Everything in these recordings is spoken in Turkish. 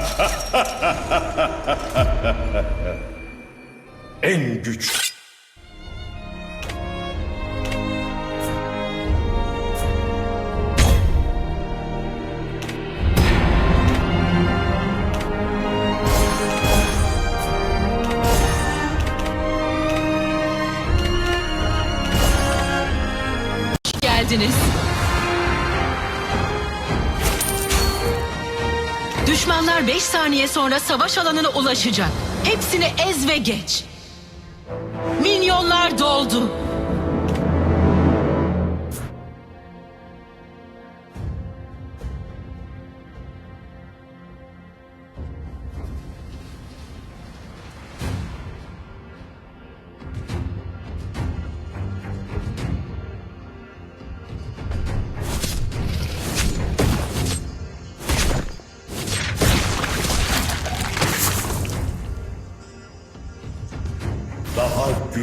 en güç. Düşmanlar 5 saniye sonra savaş alanına ulaşacak. Hepsini ez ve geç. Minyonlar doldu.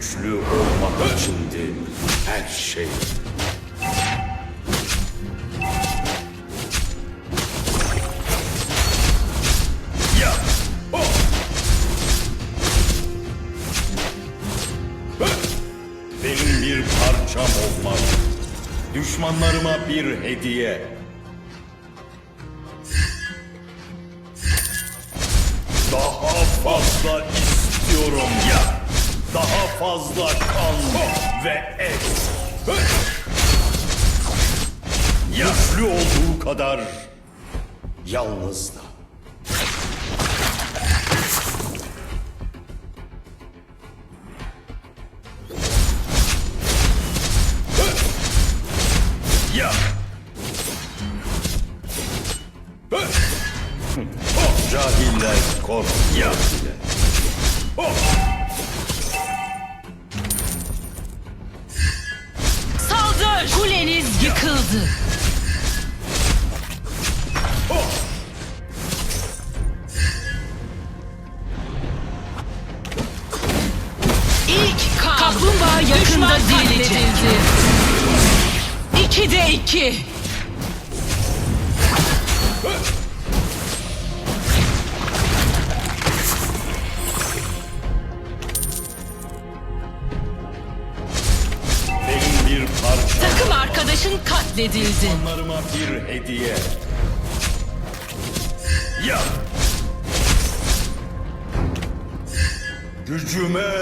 Güçlü olmak içindi her şey. Benim bir parçam olmak. Düşmanlarıma bir hediye. Daha fazla istiyorum ya. Daha fazla kan ve et. Güçlü olduğu kadar yalnız da. Ya. Cahiller kork ya bile. Saldır! Yıkıldı. İlk kan. Kaplumbağa yakında dirilecekti. İki de iki. Arkadaşın katledildi. Onlarıma bir hediye. Ya. Gücüme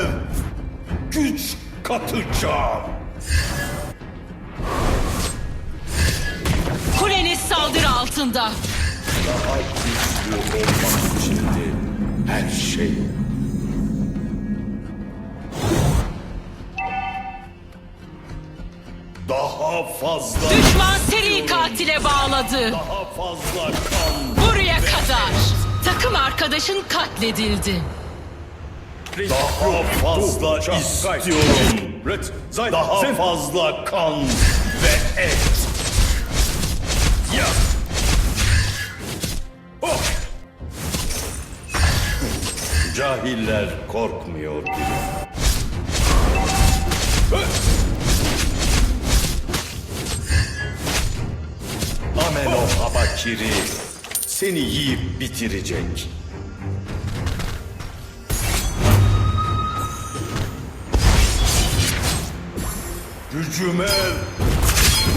güç katacağım. Kuleniz saldırı altında. Daha güçlü olmak içindi her şey. Daha fazla, Düşman seri katile bağladı. daha fazla kan, Buraya kadar. Takım arkadaşın katledildi. daha fazla istiyorum. Daha fazla kan ve et. Ya. Oh. Cahiller korkmuyor bile. Habakiri seni yiyip bitirecek. Gücüme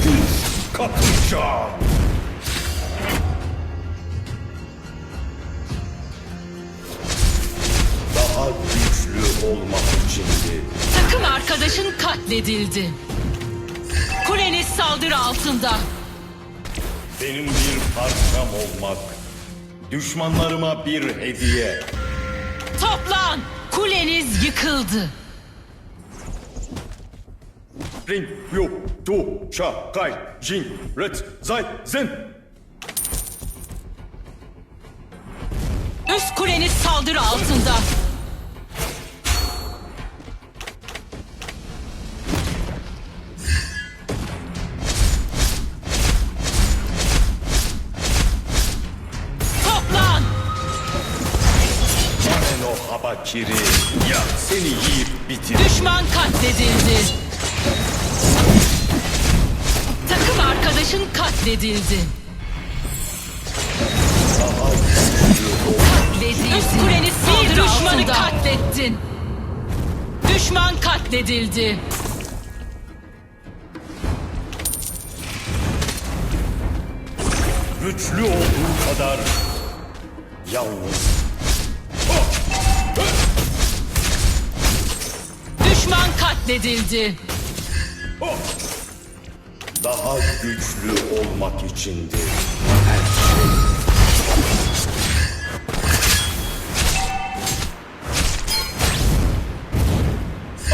güç katacağım. Daha güçlü olmak içindi. Takım arkadaşın katledildi. Kuleniz saldırı altında. Benim bir parçam olmak. Düşmanlarıma bir hediye. Toplan! Kuleniz yıkıldı. Ring Yu Tu Sha Kai Jin Ret Zai Zen. Üst kuleniz saldırı altında. Habakiri. Ya seni yiyip bitir. Düşman katledildi. Takım arkadaşın katledildi. Katledildi. Üst kuleniz saldırı Bir düşmanı katlettin. Düşman katledildi. Güçlü olduğu kadar yalnız. Katledildi. Daha güçlü olmak içindir her şey.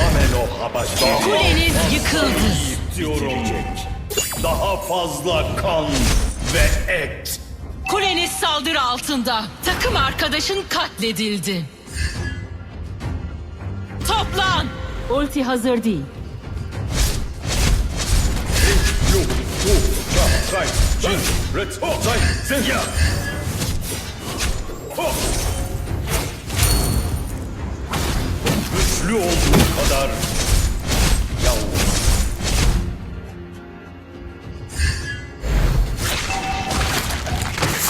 Amelo Habaşi. Kuleniz yıkıldı. diyorum. Daha fazla kan ve et. Kuleniz saldırı altında. Takım arkadaşın katledildi. Toplan. Ulti hazır değil. Güçlü olduğu kadar yalnız.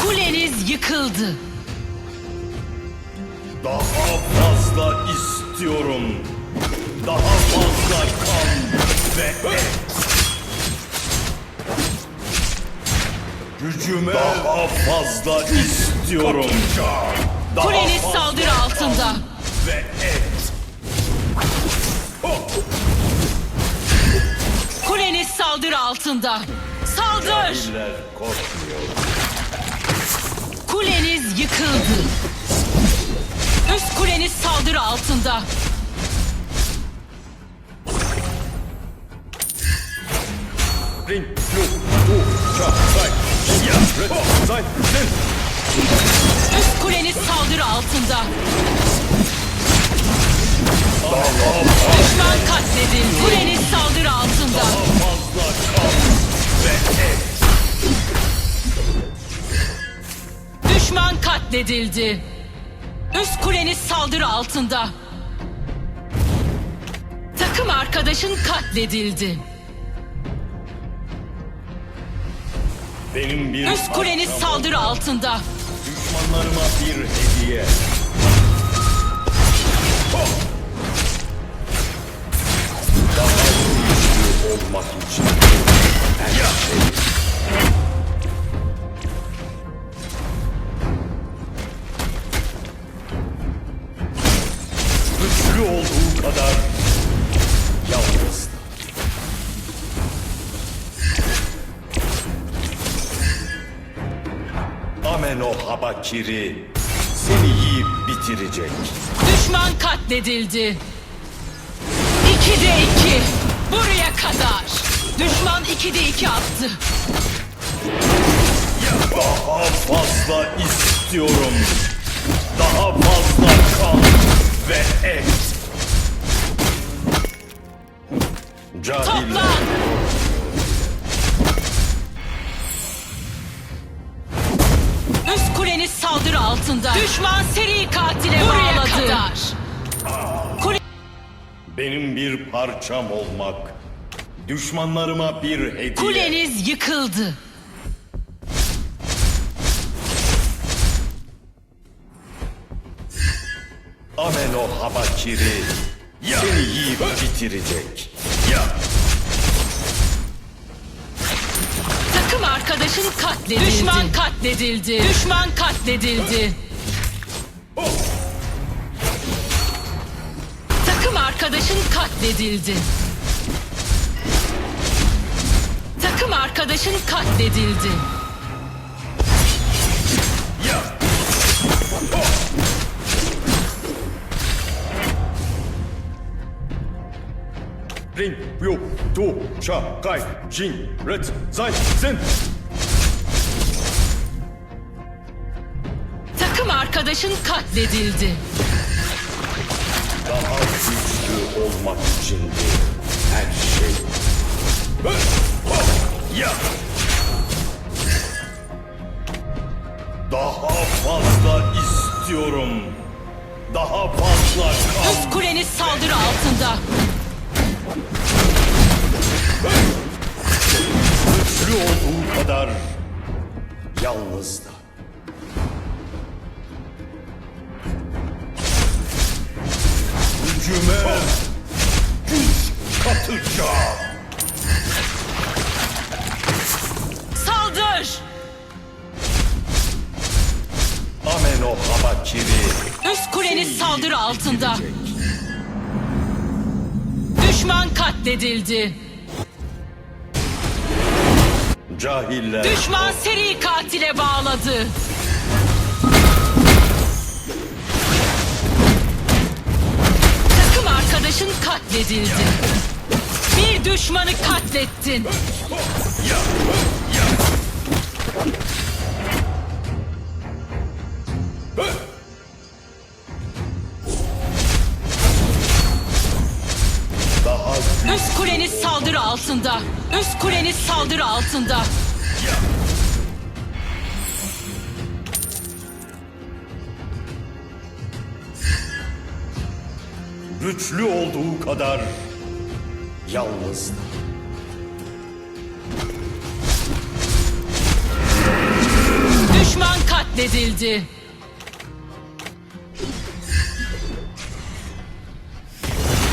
Kuleniz yıkıldı. Daha fazla istiyorum. Daha fazla kan ve et. Gücüme daha fazla istiyorum. Daha Kuleniz fazla saldırı altında. ve et. Kuleniz saldırı altında. Saldır. Kuleniz yıkıldı. Üst kuleniz saldırı altında. Ring, Yu, Wu, Sha, Kai, Jin, Red, Zai, Zen. Üst kuleniz saldırı altında. Düşman katledildi. Kuleniz saldırı altında. Fazla kan ve et. Düşman katledildi. Üst kuleniz saldırı altında. Takım arkadaşın katledildi. Benim bir Üst kuleniz parçam saldırı altında. Düşmanlarıma bir hediye. Daha güçlü olmak için her şey. Güçlü olduğu kadar Ameno Habakiri seni yiyip bitirecek. Düşman katledildi. İkide iki. Buraya kadar. Düşman ikide iki attı. Daha fazla istiyorum. Daha fazla kan ve et. Cahiller. Toplan. Üst kuleniz saldırı altında. Düşman seri katile Buraya bağladı. kadar. Kule Benim bir parçam olmak. Düşmanlarıma bir hediye. kuleniz yıkıldı. Ameno Habakiri seni yiyip bitirecek. Ya. Takım arkadaşın katledildi. Düşman katledildi. Düşman katledildi. Takım arkadaşın katledildi. Takım arkadaşın katledildi. Ring, Yu, Tu, Sha, Kai, Jin, Red, Zai, Zen. Takım arkadaşın katledildi. Daha güçlü olmak içindir her şey. Ya. Daha fazla istiyorum. Daha fazla. Üst kuleniz saldırı altında. güçlü olduğu kadar yalnız da. Gücüme güç katacağım. Saldır! Ameno Habakiri. Üst kuleniz saldırı altında. Düşman katledildi. Cahiller. Düşman seri katile bağladı. Takım arkadaşın katledildi. Bir düşmanı katlettin. Daha Üst kuleniz saldırı altında. Üst kuleniz saldırı altında. güçlü olduğu kadar yalnız. Düşman katledildi.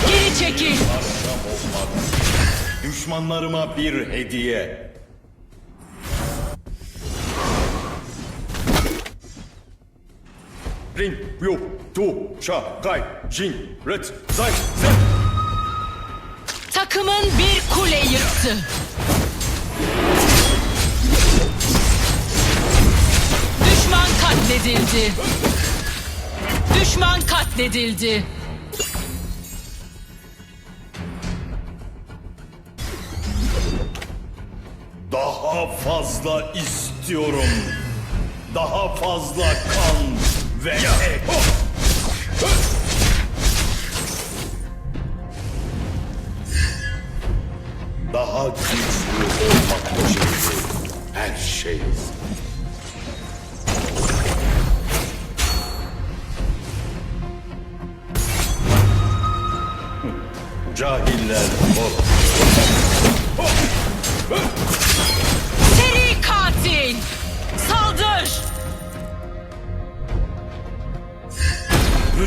Geri çekil. Akşam olmak. Düşmanlarıma bir hediye. Ring, Yu, Tu, Sha, Kai, Jin, Red, Zai, Zen. Takımın bir kule yıktı. Düşman katledildi. Düşman katledildi. Daha fazla istiyorum. Daha fazla kan ve et. Daha güçlü olmak peşindeyiz. Her şey. Cahiller kork.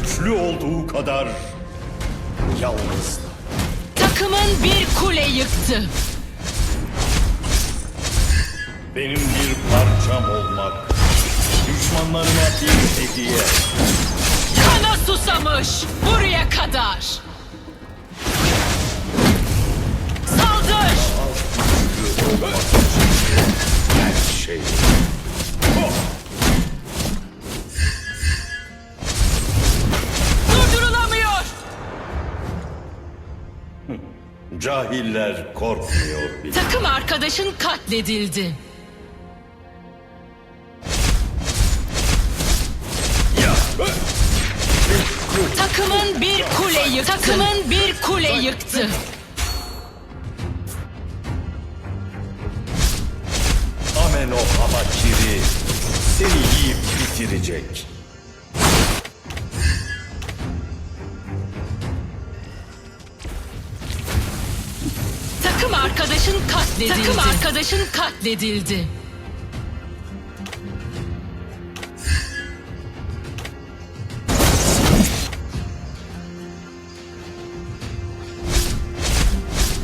Güçlü olduğu kadar yalnız. Takımın bir kule yıktı. Benim bir parçam olmak. Düşmanlarıma bir hediye. Kana susamış. Buraya kadar. Saldır. Her şey. Cahiller korkmuyor bile. Takım arkadaşın katledildi. Takımın bir kule yıktı. Takımın bir kule yıktı. Ameno Habakiri seni yiyip bitirecek. Katledildi. Takım arkadaşın katledildi.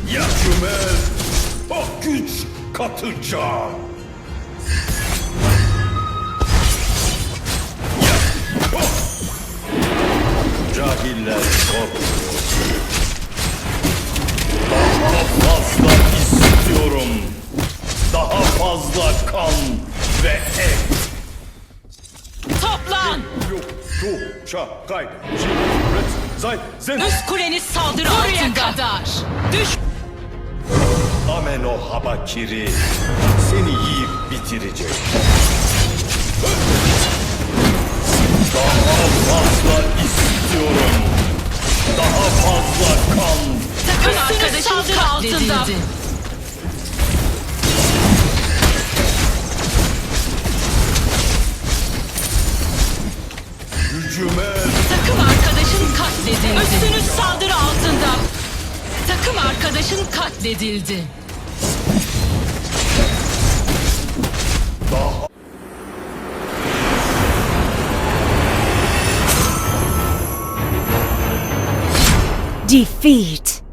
Gücüme o güç katacağım. Cahiller korkmuyor. Daha fazla istiyorum. Daha fazla kan ve et. Toplan. Üst kuleniz saldırı altında. kadar. Düş. Ameno Habakiri seni yiyip bitirecek. Daha fazla istiyorum. Daha fazla kan. Takım arkadaşın saldırı altında. Gücüme Takım arkadaşın katledildi. Üstünüz saldırı altında. Takım arkadaşın katledildi. Defeat.